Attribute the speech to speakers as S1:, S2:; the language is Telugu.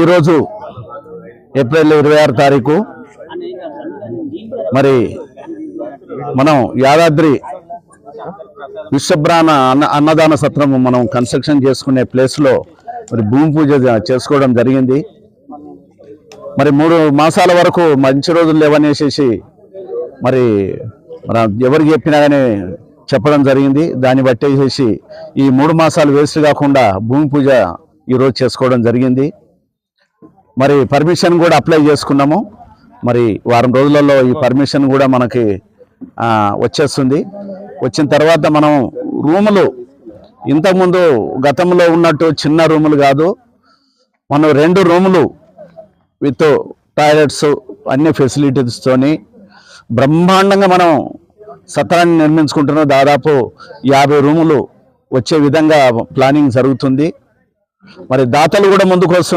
S1: ఈరోజు ఏప్రిల్ ఇరవై ఆరు తారీఖు. మరి మనం యాదాద్రి విశ్వబ్రాహ్మణ అన్న అన్నదాన సత్రం మనం కన్స్ట్రక్షన్ చేసుకునే ప్లేస్లో మరి భూమి పూజ చేసుకోవడం జరిగింది. మరి మూడు మాసాల వరకు మంచి రోజులు లేవనేసేసి మరి మన ఎవరికి చెప్పినా కానీ చెప్పడం జరిగింది. దాన్ని బట్టేసేసి ఈ మూడు మాసాలు వేస్ట్ కాకుండా భూమి పూజ ఈరోజు చేసుకోవడం జరిగింది. మరి పర్మిషన్ కూడా అప్లై చేసుకున్నాము. మరి వారం రోజులలో ఈ పర్మిషన్ కూడా మనకి వచ్చేస్తుంది. వచ్చిన తర్వాత మనం రూములు ఇంతకుముందు గతంలో ఉన్నట్టు చిన్న రూములు కాదు మనం రెండు రూములు విత్ టాయిలెట్స్ అన్ని ఫెసిలిటీస్తోని బ్రహ్మాండంగా మనం సత్రాన్ని నిర్మించుకుంటున్నాం దాదాపు యాభై రూములు వచ్చే విధంగా ప్లానింగ్ జరుగుతుంది. మరి దాతలు కూడా ముందుకు వస్తుంది